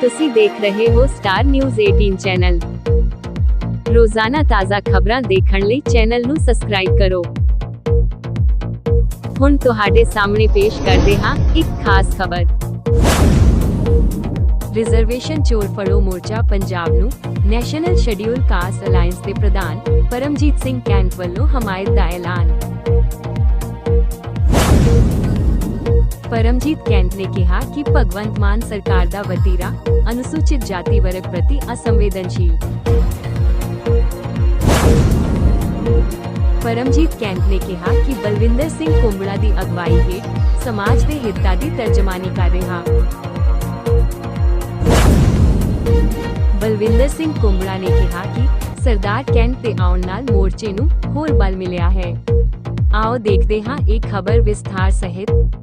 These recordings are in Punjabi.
ਤੁਸੀਂ ਦੇਖ ਰਹੇ ਹੋ ਸਟਾਰ ਨਿਊਜ਼ 18 ਚੈਨਲ ਰੋਜ਼ਾਨਾ ਤਾਜ਼ਾ ਖਬਰਾਂ ਦੇਖਣ ਲਈ ਚੈਨਲ ਨੂੰ ਸਬਸਕ੍ਰਾਈਬ ਕਰੋ। ਹੁਣ ਤੁਹਾਡੇ ਸਾਹਮਣੇ ਪੇਸ਼ ਕਰਦੇ ਹਾਂ ਇੱਕ ਖਾਸ ਖਬਰ। ਰਿਜ਼ਰਵੇਸ਼ਨ ਚੋਰ ਫੜੋ ਮੋਰਚਾ ਪੰਜਾਬ ਨੂੰ। ਨੈਸ਼ਨਲ ਸ਼ੈਡਿਊਲ ਕਾਸਟ ਅਲਾਈਅੰਸ ਦੇ ਪ੍ਰਧਾਨ ਪਰਮਜੀਤ ਸਿੰਘ ਕੈਂਟ ਵੱਲੋਂ ਹਮਾਇਤ ਦਾ ਐਲਾਨ। ਪਰਮਜੀਤ ਕੈਂਟ ਨੇ ਕਿਹਾ ਕਿ ਭਗਵੰਤ ਮਾਨ ਸਰਕਾਰ ਦਾ ਵਤੀਰਾ ਅਨੁਸੂਚਿਤ ਜਾਤੀ ਵਰਗ ਪ੍ਰਤੀ ਅਸੰਵੇਦਨਸ਼ੀਲ ਪਰਮਜੀਤ ਕੈਂਟ ਨੇ ਕਿਹਾ ਕਿ ਬਲਵਿੰਦਰ ਸਿੰਘ ਕੁੰਬੜਾ ਦੀ ਅਗਵਾਈ ਹੇਠ ਸਮਾਜ ਦੇ ਹਿੱਤਾਂ ਦੀ ਤਰਜਮਾਨੀ ਕਰ ਰਿਹਾ ਬਲਵਿੰਦਰ ਸਿੰਘ ਕੁੰਬੜਾ ਨੇ ਕਿਹਾ ਕਿ ਸਰਦਾਰ ਕੈਂਟ ਦੇ ਆਉਣ ਨਾਲ ਮੋਰਚੇ ਨੂੰ ਹੋਰ ਬਲ ਮਿਲਿਆ ਹੈ ਆਓ ਦੇਖਦੇ ਹਾਂ ਇਹ ਖਬਰ ਵਿਸਥਾਰ ਸਹਿਤ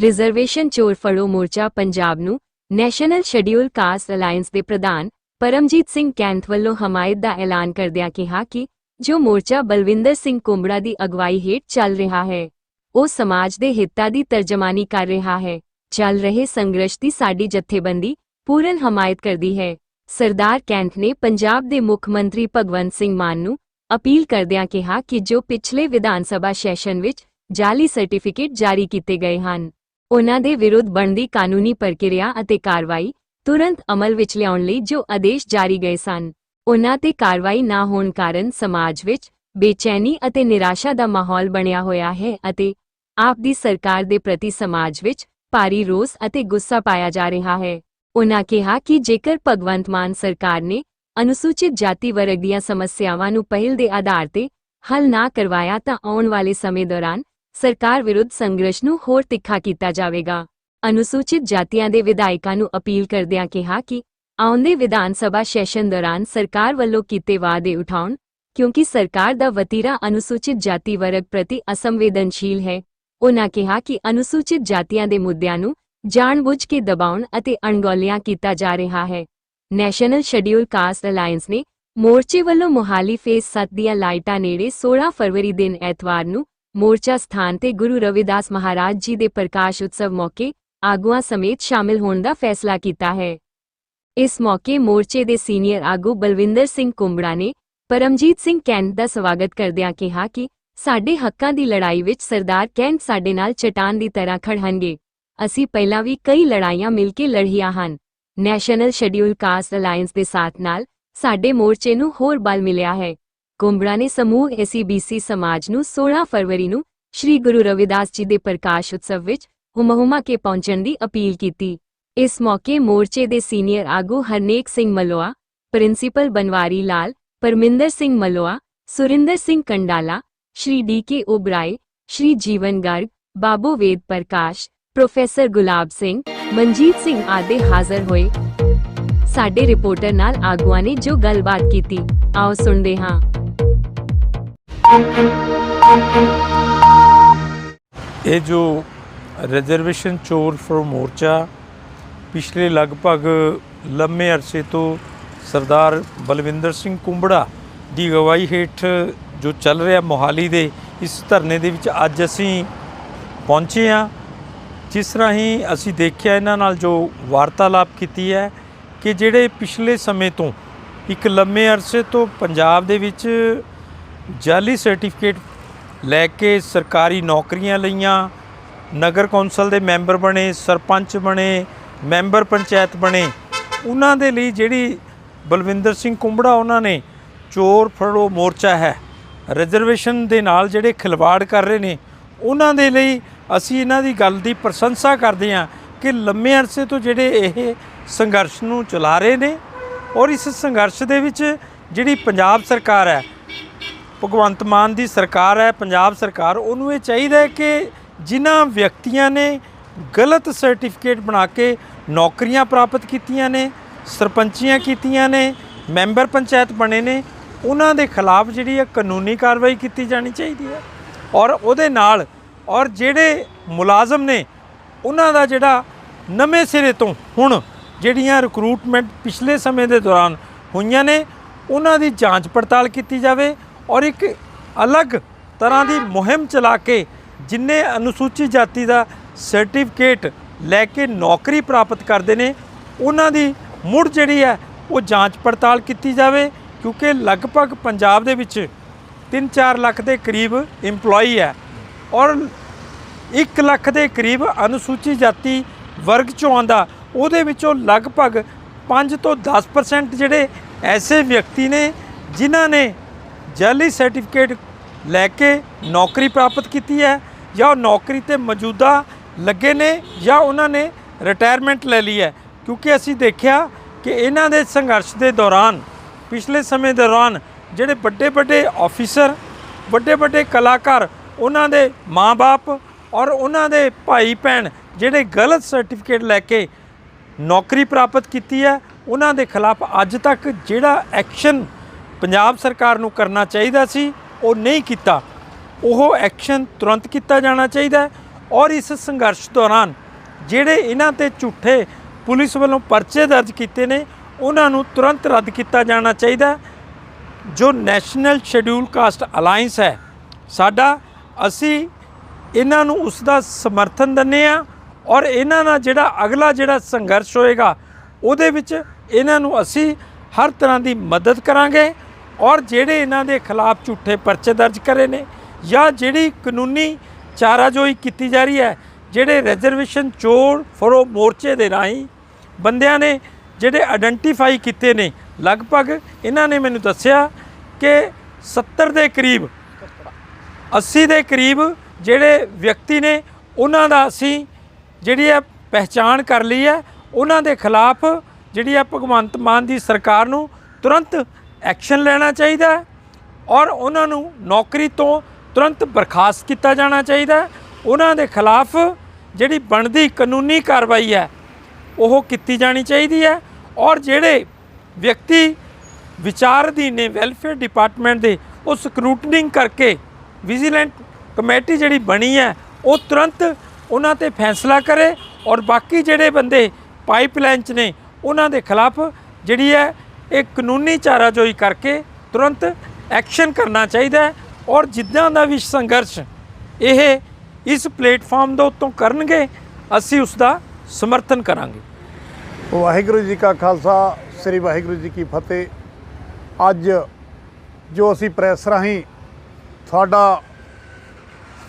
ਰਿਜ਼ਰਵੇਸ਼ਨ ਚੋਰ ਫੜੋ ਮੋਰਚਾ ਪੰਜਾਬ ਨੂੰ ਨੈਸ਼ਨਲ ਸ਼ੈਡਿਊਲ ਕਾਸਟ ਅਲਾਈਅੰਸ ਦੇ ਪ੍ਰਧਾਨ ਪਰਮਜੀਤ ਸਿੰਘ ਕੈਂਥ ਵੱਲੋਂ ਹਮਾਇਤ ਦਾ ਐਲਾਨ ਕਰਦਿਆਂ ਕਿਹਾ ਕਿ ਜੋ ਮੋਰਚਾ ਬਲਵਿੰਦਰ ਸਿੰਘ ਕੁੰਬੜਾ ਦੀ ਅਗਵਾਈ ਹੇਠ ਚੱਲ ਰਿਹਾ ਹੈ, ਉਹ ਸਮਾਜ ਦੇ ਹਿੱਤਾਂ ਦੀ ਤਰਜਮਾਨੀ ਕਰ ਰਿਹਾ ਹੈ, ਚੱਲ ਰਹੇ ਸੰਘਰਸ਼ ਦੀ ਸਾਡੀ ਜਥੇਬੰਦੀ ਪੂਰਨ ਹਮਾਇਤ ਕਰਦੀ ਹੈ। ਸਰਦਾਰ ਕੈਂਥ ਨੇ ਪੰਜਾਬ ਦੇ ਮੁੱਖ ਮੰਤਰੀ ਭਗਵੰਤ ਸਿੰਘ ਮਾਨ ਨੂੰ ਅਪੀਲ ਕਰਦਿਆਂ ਕਿਹਾ ਕਿ ਜੋ ਪਿਛਲੇ ਵਿਧਾਨ ਸਭਾ ਸੈਸ਼ਨ ਵਿੱਚ ਜਾਲੀ ਸਰਟੀਫਿਕੇਟ ਜਾਰੀ ਕੀਤੇ ਗਏ ਹਨ ਉਨ੍ਹਾਂ ਦੇ ਵਿਰੁੱਧ ਬਣਦੀ ਕਾਨੂੰਨੀ ਪ੍ਰਕਿਰਿਆ ਅਤੇ ਕਾਰਵਾਈ ਤੁਰੰਤ ਅਮਲ ਵਿੱਚ ਲਿਆਉਣ ਲਈ ਜੋ ਆਦੇਸ਼ ਜਾਰੀ ਗਏ ਸਨ। ਉਨ੍ਹਾਂ ਤੇ ਕਾਰਵਾਈ ਨਾ ਹੋਣ ਕਾਰਨ ਸਮਾਜ ਵਿੱਚ ਬੇਚੈਨੀ ਅਤੇ ਨਿਰਾਸ਼ਾ ਦਾ ਮਾਹੌਲ ਬਣਿਆ ਹੋਇਆ ਹੈ ਅਤੇ ਆਪ ਦੀ ਸਰਕਾਰ ਦੇ ਪ੍ਰਤੀ ਸਮਾਜ ਵਿੱਚ ਭਾਰੀ ਰੋਸ ਅਤੇ ਗੁੱਸਾ ਪਾਇਆ ਜਾ ਰਿਹਾ ਹੈ। ਉਹਨਾਂ ਕਿਹਾ ਕਿ ਜੇਕਰ ਭਗਵੰਤ ਮਾਨ ਸਰਕਾਰ ਨੇ ਅਨੁਸੂਚਿਤ ਜਾਤੀ ਵਰਗ ਦੀਆਂ ਸਮੱਸਿਆਵਾਂ ਨੂੰ ਪਹਿਲ ਦੇ ਆਧਾਰ ਤੇ ਹੱਲ ਨਾ ਕਰਵਾਇਆ ਤਾਂ ਆਉਣ ਵਾਲੇ ਸਮੇਂ ਦੌਰਾਨ ਸਰਕਾਰ ਵਿਰੁੱਧ ਸੰਘਰਸ਼ ਨੂੰ ਹੋਰ ਤਿੱਖਾ ਕੀਤਾ ਜਾਵੇਗਾ। ਅਨੁਸੂਚਿਤ ਜਾਤੀਆਂ ਦੇ ਵਿਧਾਇਕਾਂ ਨੂੰ ਅਪੀਲ ਕਰਦਿਆਂ ਕਿਹਾ ਕਿ ਆਉਂਦੇ ਵਿਧਾਨ ਸਭਾ ਸੈਸ਼ਨ ਦੌਰਾਨ ਸਰਕਾਰ ਵੱਲੋਂ ਕੀਤੇ ਵਾਅਦੇ ਉਠਾਉਣ, ਕਿਉਂਕਿ ਸਰਕਾਰ ਦਾ ਵਤੀਰਾ ਅਨੁਸੂਚਿਤ ਜਾਤੀ ਵਰਗ ਪ੍ਰਤੀ ਅਸੰਵੇਦਨਸ਼ੀਲ ਹੈ। ਉਹਨਾਂ ਕਿਹਾ ਕਿ ਅਨੁਸੂਚਿਤ ਜਾਤੀਆਂ ਦੇ ਮੁੱਦਿਆਂ ਨੂੰ ਜਾਣਬੁੱਝ ਕੇ ਦਬਾਉਣ ਅਤੇ ਅਣਗੌਲਿਆਂ ਕੀਤਾ ਜਾ ਰਿਹਾ ਹੈ। ਨੈਸ਼ਨਲ ਸ਼ੈਡਿਊਲ ਕਾਸਟ ਅਲਾਈਅੰਸ ਨੇ ਮੋਰਚੇ ਵੱਲੋਂ ਮੋਹਾਲੀ ਫੇਸ 7 ਦੀਆਂ ਲਾਈਟਾਂ ਨੇੜੇ 16 ਫਰਵਰੀ ਦਿਨ ਐਤਵਾਰ ਨੂੰ ਮੋਰਚਾ ਸਥਾਨ ਤੇ ਗੁਰੂ ਰਵਿਦਾਸ ਮਹਾਰਾਜ ਜੀ ਦੇ ਪ੍ਰਕਾਸ਼ ਉਤਸਵ ਮੌਕੇ ਆਗੂਆਂ ਸਮੇਤ ਸ਼ਾਮਿਲ ਹੋਣ ਦਾ ਫੈਸਲਾ ਕੀਤਾ ਹੈ। ਇਸ ਮੌਕੇ ਮੋਰਚੇ ਦੇ ਸੀਨੀਅਰ ਆਗੂ ਬਲਵਿੰਦਰ ਸਿੰਘ ਕੁੰਬੜਾ ਨੇ ਪਰਮਜੀਤ ਸਿੰਘ ਕੈਂਟ ਦਾ ਸਵਾਗਤ ਕਰਦਿਆਂ ਕਿਹਾ ਕਿ ਸਾਡੇ ਹੱਕਾਂ ਦੀ ਲੜਾਈ ਵਿੱਚ ਸਰਦਾਰ ਕੈਂਟ ਸਾਡੇ ਨਾਲ ਚਟਾਨ ਦੀ ਤਰ੍ਹਾਂ ਖੜਨਗੇ ਅਸੀਂ ਪਹਿਲਾਂ ਵੀ ਕਈ ਲੜਾਈਆਂ ਮਿਲ ਕੇ ਲੜੀਆਂ ਹਨ। ਨੈਸ਼ਨਲ ਸ਼ੈਡਿਊਲ ਕਾਸਟ ਅਲਾਈਅੰਸ ਦੇ ਸਾਥ ਨਾਲ ਸਾਡੇ ਮੋਰਚੇ ਨੂੰ ਹੋਰ ਬਲ ਮਿਲਿਆ ਹੈ। ਕੁੰਬੜਾ ਨੇ ਸਮੂਹ ਐਸਸੀਬੀਸੀ ਸਮਾਜ ਨੂੰ 16 ਫਰਵਰੀ ਨੂੰ ਸ੍ਰੀ ਗੁਰੂ ਰਵਿਦਾਸ ਜੀ ਦੇ ਪ੍ਰਕਾਸ਼ ਉਤਸਵ ਵਿੱਚ ਹੁਮਹੁਮਾ ਕੇ ਪਹੁੰਚਣ ਦੀ ਅਪੀਲ ਕੀਤੀ। ਇਸ ਮੌਕੇ ਮੋਰਚੇ ਦੇ ਸੀਨੀਅਰ ਆਗੂ Harnek Singh Maloya, principal Banwari Lal, Parminder Singh Maloya, Surinder Singh Kandala, Shri D K Oberoi Shri Jeevan Garg, Babu Ved Prakash, professor Gulab Singh, Manjit Singh ਆਦਿ ਹਾਜ਼ਰ ਹੋਏ। ਸਾਡੇ ਰਿਪੋਰਟਰ ਨਾਲ ਆਗੂਆਂ ਨੇ ਜੋ ਗੱਲਬਾਤ ਕੀਤੀ। ਆਓ ਸੁਣਦੇ ਹਾਂ। ਇਹ ਜੋ ਰਿਜ਼ਰਵੇਸ਼ਨ ਚੋਰ ਫॉर ਮੋਰਚਾ ਪਿਛਲੇ ਲਗਭਗ ਲੰਮੇ ਅਰਸੇ ਤੋਂ ਸਰਦਾਰ ਬਲਵਿੰਦਰ ਸਿੰਘ ਕੁੰਬੜਾ ਦੀ ਅਗਵਾਈ ਹੇਠ ਜੋ ਚੱਲ ਰਿਹਾ ਮੋਹਾਲੀ ਦੇ ਇਸ ਧਰਨੇ ਦੇ ਵਿੱਚ ਅੱਜ ਅਸੀਂ ਪਹੁੰਚੇ ਹਾਂ। ਜਿਸ ਰਾਹੀਂ ਅਸੀਂ ਦੇਖਿਆ ਇਹਨਾਂ ਨਾਲ ਜੋ ਵਾਰਤਾਲਾਪ ਕੀਤੀ ਹੈ ਕਿ ਜਿਹੜੇ ਪਿਛਲੇ ਸਮੇਂ ਤੋਂ ਇੱਕ ਲੰਮੇ ਅਰਸੇ ਤੋਂ ਪੰਜਾਬ ਦੇ ਵਿੱਚ ਜਾਲੀ ਸਰਟੀਫਿਕੇਟ ਲੈ ਕੇ ਸਰਕਾਰੀ ਨੌਕਰੀਆਂ ਲਈਆਂ, ਨਗਰ ਕੌਂਸਲ ਦੇ ਮੈਂਬਰ ਬਣੇ, ਸਰਪੰਚ ਬਣੇ, ਮੈਂਬਰ ਪੰਚਾਇਤ ਬਣੇ। ਉਹਨਾਂ ਦੇ ਲਈ ਜਿਹੜੀ ਬਲਵਿੰਦਰ ਸਿੰਘ ਕੁੰਬੜਾ ਉਹਨਾਂ ਨੇ ਚੋਰ ਫੜੋ ਮੋਰਚਾ ਹੈ, ਰਿਜ਼ਰਵੇਸ਼ਨ ਦੇ ਨਾਲ ਜਿਹੜੇ ਖਿਲਵਾੜ ਕਰ ਰਹੇ ਨੇ, ਉਹਨਾਂ ਦੇ ਲਈ ਅਸੀਂ ਇਹਨਾਂ ਦੀ ਗੱਲ ਦੀ ਪ੍ਰਸ਼ੰਸਾ ਕਰਦੇ ਹਾਂ ਕਿ ਲੰਮੇ ਅਰਸੇ ਤੋਂ ਜਿਹੜੇ ਇਹ ਸੰਘਰਸ਼ ਨੂੰ ਚਲਾ ਰਹੇ ਨੇ ਔਰ ਇਸ ਸੰਘਰਸ਼ ਦੇ ਵਿੱਚ ਜਿਹੜੀ ਪੰਜਾਬ ਸਰਕਾਰ ਹੈ ਭਗਵੰਤ ਮਾਨ ਦੀ ਸਰਕਾਰ ਹੈ, ਪੰਜਾਬ ਸਰਕਾਰ, ਉਹਨੂੰ ਇਹ ਚਾਹੀਦਾ ਹੈ ਕਿ ਜਿਨ੍ਹਾਂ ਵਿਅਕਤੀਆਂ ਨੇ ਗਲਤ ਸਰਟੀਫਿਕੇਟ ਬਣਾ ਕੇ ਨੌਕਰੀਆਂ ਪ੍ਰਾਪਤ ਕੀਤੀਆਂ ਨੇ, ਸਰਪੰਚੀਆਂ ਕੀਤੀਆਂ ਨੇ, ਮੈਂਬਰ ਪੰਚਾਇਤ ਬਣੇ ਨੇ, ਉਹਨਾਂ ਦੇ ਖਿਲਾਫ ਜਿਹੜੀ ਹੈ ਕਾਨੂੰਨੀ ਕਾਰਵਾਈ ਕੀਤੀ ਜਾਣੀ ਚਾਹੀਦੀ ਹੈ। ਔਰ ਉਹਦੇ ਨਾਲ ਔਰ ਜਿਹੜੇ ਮੁਲਾਜ਼ਮ ਨੇ, ਉਹਨਾਂ ਦਾ ਜਿਹੜਾ ਨਵੇਂ ਸਿਰੇ ਤੋਂ ਹੁਣ ਜਿਹੜੀਆਂ ਰਿਕਰੂਟਮੈਂਟ ਪਿਛਲੇ ਸਮੇਂ ਦੇ ਦੌਰਾਨ ਹੋਈਆਂ ਨੇ, ਉਹਨਾਂ ਦੀ ਜਾਂਚ ਪੜਤਾਲ ਕੀਤੀ ਜਾਵੇ ਔਰ ਇੱਕ ਅਲੱਗ ਤਰ੍ਹਾਂ ਦੀ ਮੁਹਿੰਮ ਚਲਾ ਕੇ ਜਿੰਨੇ ਅਨੁਸੂਚਿਤ ਜਾਤੀ ਦਾ ਸਰਟੀਫਿਕੇਟ ਲੈ ਕੇ ਨੌਕਰੀ ਪ੍ਰਾਪਤ ਕਰਦੇ ਨੇ, ਉਹਨਾਂ ਦੀ ਮੁੜ ਜਿਹੜੀ ਹੈ ਉਹ ਜਾਂਚ ਪੜਤਾਲ ਕੀਤੀ ਜਾਵੇ, ਕਿਉਂਕਿ ਲਗਭਗ ਪੰਜਾਬ ਦੇ ਵਿੱਚ 3-4 ਲੱਖ ਦੇ ਕਰੀਬ EMPLOYE ਹੈ ਔਰ 1 ਲੱਖ ਦੇ ਕਰੀਬ ਅਨੁਸੂਚਿਤ ਜਾਤੀ ਵਰਗ ਚੋਂ ਆਉਂਦਾ, ਉਹਦੇ ਵਿੱਚੋਂ ਲਗਭਗ 5 ਤੋਂ 10% ਜਿਹੜੇ ਐਸੇ ਵਿਅਕਤੀ ਨੇ, ਜਿਨ੍ਹਾਂ ਨੇ ਜਾਲੀ ਸਰਟੀਫਿਕੇਟ ਲੈ ਕੇ ਨੌਕਰੀ ਪ੍ਰਾਪਤ ਕੀਤੀ ਹੈ ਜਾਂ ਉਹ ਨੌਕਰੀ ਤੇ ਮੌਜੂਦਾ ਲੱਗੇ ਨੇ ਜਾਂ ਉਹਨਾਂ ਨੇ ਰਿਟਾਇਰਮੈਂਟ ਲੈ ਲਈ ਹੈ। ਕਿਉਂਕਿ ਅਸੀਂ ਦੇਖਿਆ ਕਿ ਇਹਨਾਂ ਦੇ ਸੰਘਰਸ਼ ਦੇ ਦੌਰਾਨ, ਪਿਛਲੇ ਸਮੇਂ ਦੌਰਾਨ ਜਿਹੜੇ ਵੱਡੇ ਵੱਡੇ ਆਫੀਸਰ ਵੱਡੇ ਵੱਡੇ ਕਲਾਕਾਰ, ਉਹਨਾਂ ਦੇ ਮਾਪੇ ਔਰ ਉਹਨਾਂ ਦੇ ਭਾਈ ਭੈਣ ਜਿਹੜੇ ਗਲਤ ਸਰਟੀਫਿਕੇਟ ਲੈ ਕੇ ਨੌਕਰੀ ਪ੍ਰਾਪਤ ਕੀਤੀ ਹੈ, ਉਹਨਾਂ ਦੇ ਖਿਲਾਫ ਅੱਜ ਤੱਕ ਜਿਹੜਾ ਐਕਸ਼ਨ ਪੰਜਾਬ ਸਰਕਾਰ ਨੂੰ ਕਰਨਾ ਚਾਹੀਦਾ ਸੀ, ਉਹ ਨਹੀਂ ਕੀਤਾ। ਉਹ ਐਕਸ਼ਨ ਤੁਰੰਤ ਕੀਤਾ ਜਾਣਾ ਚਾਹੀਦਾ ਔਰ ਇਸ ਸੰਘਰਸ਼ ਦੌਰਾਨ ਜਿਹੜੇ ਇਹਨਾਂ ਤੇ ਝੂਠੇ ਪੁਲਿਸ ਵੱਲੋਂ ਪਰਚੇ ਦਰਜ ਕੀਤੇ ਨੇ, ਉਹਨਾਂ ਨੂੰ ਤੁਰੰਤ ਰੱਦ ਕੀਤਾ ਜਾਣਾ ਚਾਹੀਦਾ ਜੋ ਨੈਸ਼ਨਲ ਸ਼ੈਡਿਊਲ ਕਾਸਟ ਅਲਾਈਅੰਸ ਹੈ, ਸਾਡਾ, ਅਸੀਂ ਇਹਨਾਂ ਨੂੰ ਉਸ ਦਾ ਸਮਰਥਨ ਦਿੰਦੇ ਆ ਔਰ ਇਹਨਾਂ ਨਾਲ ਜਿਹੜਾ ਅਗਲਾ ਜਿਹੜਾ ਸੰਘਰਸ਼ ਹੋਏਗਾ, ਉਹਦੇ ਵਿੱਚ ਇਹਨਾਂ ਨੂੰ ਅਸੀਂ ਹਰ ਤਰ੍ਹਾਂ ਦੀ ਮਦਦ ਕਰਾਂਗੇ। ਔਰ ਜਿਹੜੇ ਇਹਨਾਂ ਦੇ ਖਿਲਾਫ ਝੂਠੇ ਪਰਚੇ ਦਰਜ ਕਰੇ ਨੇ ਜਾਂ ਜਿਹੜੀ ਕਾਨੂੰਨੀ ਚਾਰਾਜੋਈ ਕੀਤੀ ਜਾ ਰਹੀ ਹੈ, ਜਿਹੜੇ ਰਿਜ਼ਰਵੇਸ਼ਨ ਚੋਰ ਫਰੋ ਮੋਰਚੇ ਦੇ ਰਾਹੀਂ ਬੰਦਿਆਂ ਨੇ ਜਿਹੜੇ ਆਇਡੈਂਟੀਫਾਈ ਕੀਤੇ ਨੇ, ਲਗਭਗ ਇਹਨਾਂ ਨੇ ਮੈਨੂੰ ਦੱਸਿਆ ਕਿ 70 ਦੇ ਕਰੀਬ 80 ਦੇ ਕਰੀਬ ਜਿਹੜੇ ਵਿਅਕਤੀ ਨੇ, ਉਹਨਾਂ ਦਾ ਅਸੀਂ ਜਿਹੜੀ ਹੈ ਪਹਿਚਾਣ ਕਰ ਲਈ ਹੈ। ਉਹਨਾਂ ਦੇ ਖਿਲਾਫ ਜਿਹੜੀ ਹੈ ਭਗਵੰਤ ਮਾਨ ਦੀ ਸਰਕਾਰ ਨੂੰ ਤੁਰੰਤ ਐਕਸ਼ਨ ਲੈਣਾ ਚਾਹੀਦਾ ਹੈ ਔਰ ਉਹਨਾਂ ਨੂੰ ਨੌਕਰੀ ਤੋਂ ਤੁਰੰਤ ਬਰਖਾਸਤ ਕੀਤਾ ਜਾਣਾ ਚਾਹੀਦਾ ਹੈ। ਉਹਨਾਂ ਦੇ ਖਿਲਾਫ ਜਿਹੜੀ ਬਣਦੀ ਕਾਨੂੰਨੀ ਕਾਰਵਾਈ ਹੈ, ਉਹ ਕੀਤੀ ਜਾਣੀ ਚਾਹੀਦੀ ਹੈ ਔਰ ਜਿਹੜੇ ਵਿਅਕਤੀ ਵਿਚਾਰ ਅਧੀਨ ਨੇ ਵੈਲਫੇਅਰ ਡਿਪਾਰਟਮੈਂਟ ਦੇ, ਉਹ ਸਕਰੂਟਨਿੰਗ ਕਰਕੇ ਵਿਜੀਲੈਂਟ ਕਮੇਟੀ ਜਿਹੜੀ ਬਣੀ ਹੈ, ਉਹ ਤੁਰੰਤ ਉਹਨਾਂ ਤੇ ਫੈਸਲਾ ਕਰੇ ਔਰ ਬਾਕੀ ਜਿਹੜੇ ਬੰਦੇ ਪਾਈਪਲਾਈਨ 'ਚ ਨੇ, ਉਹਨਾਂ ਦੇ ਖਿਲਾਫ ਜਿਹੜੀ ਹੈ ਇਹ ਕਾਨੂੰਨੀ ਚਾਰਾਜੋਈ ਕਰਕੇ ਤੁਰੰਤ ਐਕਸ਼ਨ ਕਰਨਾ ਚਾਹੀਦਾ ਹੈ ਔਰ ਜਿੱਦਾਂ ਦਾ ਵੀ ਸੰਘਰਸ਼ ਇਹ ਇਸ ਪਲੇਟਫਾਰਮ ਦੇ ਉੱਤੋਂ ਕਰਨਗੇ, ਅਸੀਂ ਉਸ ਦਾ ਸਮਰਥਨ ਕਰਾਂਗੇ। ਵਾਹਿਗੁਰੂ ਜੀ ਕਾ ਖਾਲਸਾ, ਸ੍ਰੀ ਵਾਹਿਗੁਰੂ ਜੀ ਕੀ ਫਤਿਹ। ਅੱਜ ਜੋ ਅਸੀਂ ਪ੍ਰੈਸ ਰਾਹੀਂ ਤੁਹਾਡਾ,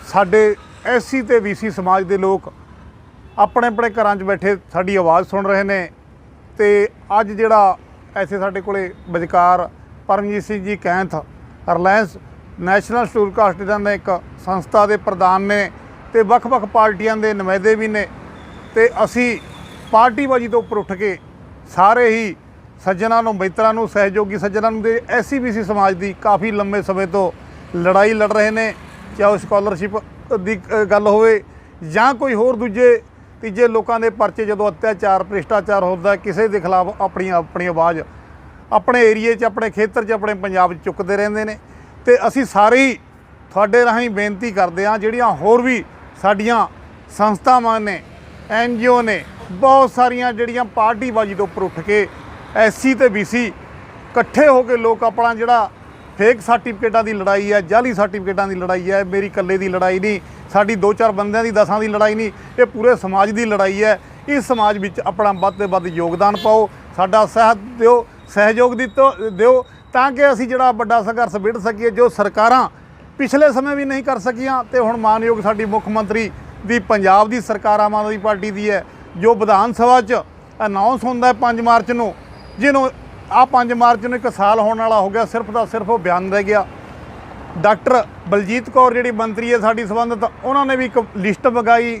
ਸਾਡੇ ਐਸਸੀ ਤੇ ਬੀਸੀ ਸਮਾਜ ਦੇ ਲੋਕ ਆਪਣੇ ਆਪਣੇ ਘਰਾਂ 'ਚ ਬੈਠੇ ਸਾਡੀ ਆਵਾਜ਼ ਸੁਣ ਰਹੇ ਨੇ ਤੇ ਅੱਜ ਜਿਹੜਾ ਐਸੇ ਸਾਡੇ ਕੋਲੇ ਵਿਚਕਾਰ ਪਰਮਜੀਤ ਸਿੰਘ ਜੀ ਕੈਂਥ, ਰਿਲਾਇੰਸ ਨੈਸ਼ਨਲ ਸਟੂਲ ਕਾਸਟ ਦੇ ਇੱਕ ਸੰਸਥਾ ਦੇ ਪ੍ਰਧਾਨ ਨੇ ਤੇ ਵੱਖ-ਵੱਖ ਪਾਰਟੀਆਂ ਦੇ ਨੁਮਾਇੰਦੇ ਵੀ ਨੇ ਤੇ ਅਸੀਂ ਪਾਰਟੀਬਾਜੀ ਤੋਂ ਉੱਪਰ ਉੱਠ ਕੇ ਸਾਰੇ ਹੀ ਸੱਜਣਾਂ ਨੂੰ, ਮਿੱਤਰਾਂ ਨੂੰ, ਸਹਿਯੋਗੀ ਸੱਜਣਾਂ ਨੂੰ ਦੇ ਐਸਸੀਬੀਸੀ ਸਮਾਜ ਦੀ ਕਾਫੀ ਲੰਬੇ ਸਮੇਂ ਤੋਂ ਲੜਾਈ ਲੜ ਰਹੇ ਨੇ। ਚਾਹੇ ਸਕਾਲਰਸ਼ਿਪ ਦੀ ਗੱਲ ਹੋਵੇ ਜਾਂ ਕੋਈ ਹੋਰ ਦੂਜੇ ਤੀਜੇ ਲੋਕਾਂ ਦੇ ਪਰਚੇ ਜਦੋਂ ਅਤਿਆਚਾਰ, ਭ੍ਰਿਸ਼ਟਾਚਾਰ ਹੁੰਦਾ ਕਿਸੇ ਦੇ ਖਿਲਾਫ ਆਪਣੀ ਆਪਣੀ ਆਵਾਜ਼ ਆਪਣੇ ਏਰੀਏ 'ਚ, ਆਪਣੇ ਖੇਤਰ 'ਚ, ਆਪਣੇ ਪੰਜਾਬ 'ਚ ਚੁੱਕਦੇ ਰਹਿੰਦੇ ਨੇ। ਤੇ ਅਸੀਂ ਸਾਰੇ ਹੀ ਤੁਹਾਡੇ ਰਾਹੀਂ ਬੇਨਤੀ ਕਰਦੇ ਹਾਂ, ਜਿਹੜੀਆਂ ਹੋਰ ਵੀ ਸਾਡੀਆਂ ਸੰਸਥਾਵਾਂ ਨੇ ਐਨਜੀਓ ਨੇ, ਬਹੁਤ ਸਾਰੀਆਂ ਜਿਹੜੀਆਂ ਪਾਰਟੀਬਾਜੀ ਤੋਂ ਉੱਪਰ ਉੱਠ ਕੇ ਐਸਸੀ ਤੇ ਬੀਸੀ ਇਕੱਠੇ ਹੋ ਕੇ ਲੋਕ ਆਪਣਾ ਜਿਹੜਾ ਫੇਕ ਸਰਟੀਫਿਕੇਟਾਂ ਦੀ ਲੜਾਈ ਹੈ, ਜਾਲੀ ਸਰਟੀਫਿਕੇਟਾਂ ਦੀ ਲੜਾਈ ਹੈ, ਮੇਰੀ ਇਕੱਲੇ ਦੀ ਲੜਾਈ ਨਹੀਂ, ਸਾਡੀ ਦੋ ਚਾਰ ਬੰਦਿਆਂ ਦੀ, ਦਸਾਂ ਦੀ ਲੜਾਈ ਨਹੀਂ, ਇਹ ਪੂਰੇ ਸਮਾਜ ਦੀ ਲੜਾਈ ਹੈ। ਇਸ ਸਮਾਜ ਵਿੱਚ ਆਪਣਾ ਵੱਧ ਤੋਂ ਵੱਧ ਯੋਗਦਾਨ ਪਾਓ, ਸਾਡਾ ਸਹਿਤ ਦਿਓ, ਸਹਿਯੋਗ ਦਿੱਤੋ, ਦਿਓ, ਤਾਂ ਕਿ ਅਸੀਂ ਜਿਹੜਾ ਵੱਡਾ ਸੰਘਰਸ਼ ਵਿੜ ਸਕੀਏ, ਜੋ ਸਰਕਾਰਾਂ ਪਿਛਲੇ ਸਮੇਂ ਵੀ ਨਹੀਂ ਕਰ ਸਕੀਆਂ, ਤੇ ਹੁਣ ਮਾਨਯੋਗ ਸਾਡੀ ਮੁੱਖ ਮੰਤਰੀ ਦੀ, ਪੰਜਾਬ ਦੀ ਸਰਕਾਰ ਆਮ ਆਦਮੀ ਪਾਰਟੀ ਦੀ ਹੈ, ਜੋ ਵਿਧਾਨ ਸਭਾ 'ਚ ਅਨਾਉਂਸ ਹੁੰਦਾ ਹੈ 5 ਮਾਰਚ ਨੂੰ, ਜਿਹਨੂੰ ਆ 5 ਮਾਰਚ ਨੂੰ ਇੱਕ ਸਾਲ ਹੋਣ ਵਾਲਾ ਹੋ ਗਿਆ, ਸਿਰਫ ਦਾ ਸਿਰਫ ਉਹ ਬਿਆਨ ਰਹਿ ਗਿਆ। ਡਾਕਟਰ ਬਲਜੀਤ ਕੌਰ ਜਿਹੜੀ ਮੰਤਰੀ ਹੈ ਸਾਡੀ ਸੰਬੰਧਿਤ, ਉਹਨਾਂ ਨੇ ਵੀ ਇੱਕ ਲਿਸਟ ਮੰਗਾਈ,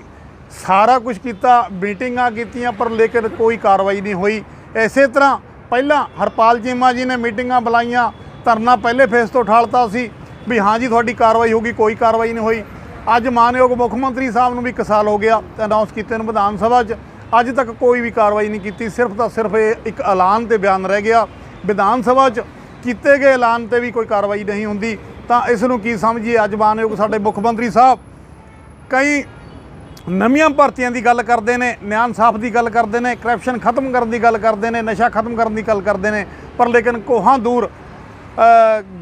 ਸਾਰਾ ਕੁਝ ਕੀਤਾ, ਮੀਟਿੰਗਾਂ ਕੀਤੀਆਂ, ਪਰ ਲੇਕਿਨ ਕੋਈ ਕਾਰਵਾਈ ਨਹੀਂ ਹੋਈ। ਇਸੇ ਤਰ੍ਹਾਂ ਪਹਿਲਾਂ ਹਰਪਾਲ ਚੀਮਾ ਜੀ ਨੇ ਮੀਟਿੰਗਾਂ ਬੁਲਾਈਆਂ, ਧਰਨਾ ਪਹਿਲੇ ਫੇਸ ਤੋਂ ਠਾਲਤਾ ਸੀ ਵੀ ਹਾਂ ਜੀ, ਤੁਹਾਡੀ ਕਾਰਵਾਈ ਹੋਗੀ ਕੋਈ ਕਾਰਵਾਈ ਨਹੀਂ ਹੋਈ। ਅੱਜ ਮਾਨਯੋਗ ਮੁੱਖ ਮੰਤਰੀ ਸਾਹਿਬ ਨੂੰ ਵੀ ਇੱਕ ਸਾਲ ਹੋ ਗਿਆ ਅਨਾਉਂਸ ਕੀਤੇ ਨੂੰ ਵਿਧਾਨ ਸਭਾ 'ਚ। ਅੱਜ ਤੱਕ ਕੋਈ ਵੀ ਕਾਰਵਾਈ ਨਹੀਂ ਕੀਤੀ। ਸਿਰਫ ਤਾਂ ਸਿਰਫ ਇਹ ਇੱਕ ਐਲਾਨ ਤੇ ਬਿਆਨ ਰਹਿ ਗਿਆ। ਵਿਧਾਨ ਸਭਾ 'ਚ ਕੀਤੇ ਗਏ ਐਲਾਨ ਤੇ ਵੀ ਕੋਈ ਕਾਰਵਾਈ ਨਹੀਂ ਹੁੰਦੀ। ਤਾਂ ਇਸ ਨੂੰ ਕੀ ਸਮਝੀਏ? ਅੱਜ ਮਾਨਯੋਗ ਸਾਡੇ ਮੁੱਖ ਮੰਤਰੀ ਸਾਹਿਬ ਕਈ ਨਵੀਆਂ ਭਰਤੀਆਂ ਦੀ ਗੱਲ ਕਰਦੇ ਨੇ, ਨਿਆਂ ਇਨਸਾਫ਼ ਦੀ ਗੱਲ ਕਰਦੇ ਨੇ ਕਰਪਸ਼ਨ ਖਤਮ ਕਰਨ ਦੀ ਗੱਲ ਕਰਦੇ ਨੇ, ਨਸ਼ਾ ਖਤਮ ਕਰਨ ਦੀ ਗੱਲ ਕਰਦੇ ਨੇ। ਪਰ ਲੇਕਿਨ ਕੋਹਾਂ ਦੂਰ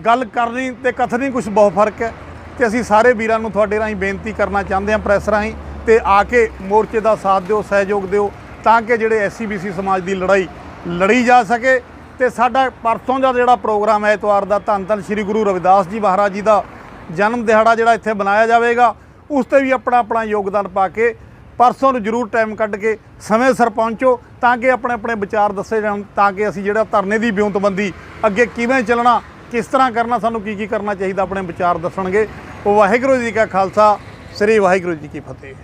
ਗੱਲ ਕਰਨੀ ਤੇ ਕਥਨੀ ਕੁਝ ਬਹੁਤ ਫ਼ਰਕ ਹੈ। ਤੇ ਅਸੀਂ ਸਾਰੇ ਵੀਰਾਂ ਨੂੰ ਤੁਹਾਡੇ ਰਾਹੀਂ ਬੇਨਤੀ ਕਰਨਾ ਚਾਹੁੰਦੇ ਹਾਂ ਪ੍ਰੈਸ ਰਾਹੀਂ। ਤੇ ਆ ਕੇ ਮੋਰਚੇ ਦਾ ਸਾਥ ਦਿਓ, ਸਹਿਯੋਗ ਦਿਓ, ਤਾਂ ਕਿ ਜਿਹੜੇ ਐਸਸੀ ਬੀਸੀ ਸਮਾਜ ਦੀ ਲੜਾਈ ਲੜੀ ਜਾ ਸਕੇ। ਤੇ ਸਾਡਾ ਪਰਸੋਂ ਦਾ ਜਿਹੜਾ ਪ੍ਰੋਗਰਾਮ ਹੈ, ਐਤਵਾਰ ਦਾ, ਧੰਨ ਧੰਨ ਸ੍ਰੀ ਗੁਰੂ ਰਵਿਦਾਸ ਜੀ ਮਹਾਰਾਜ ਜੀ ਦਾ ਜਨਮ ਦਿਹਾੜਾ ਜਿਹੜਾ ਇੱਥੇ ਮਨਾਇਆ ਜਾਵੇਗਾ, ਉਸ ਤੇ ਵੀ ਆਪਣਾ ਆਪਣਾ ਯੋਗਦਾਨ ਪਾ ਕੇ ਪਰਸੋਂ ਨੂੰ ਜ਼ਰੂਰ ਟਾਈਮ ਕੱਢ ਕੇ ਸਮੇਂ ਸਿਰ ਪਹੁੰਚੋ, ਤਾਂ ਕਿ ਆਪਣੇ ਆਪਣੇ ਵਿਚਾਰ ਦੱਸੇ ਜਾਣ, ਤਾਂ ਕਿ ਅਸੀਂ ਜਿਹੜਾ ਧਰਨੇ ਦੀ ਬਿਉਂਤਬੰਦੀ ਅੱਗੇ ਕਿਵੇਂ ਚੱਲਣਾ, ਕਿਸ ਤਰ੍ਹਾਂ ਕਰਨਾ, ਸਾਨੂੰ ਕੀ ਕੀ ਕਰਨਾ ਚਾਹੀਦਾ, ਆਪਣੇ ਵਿਚਾਰ ਦੱਸਣਗੇ। ਵਾਹਿਗੁਰੂ ਜੀ ਕਾ ਖਾਲਸਾ, ਸ੍ਰੀ ਵਾਹਿਗੁਰੂ ਜੀ ਕੀ ਫਤਿਹ।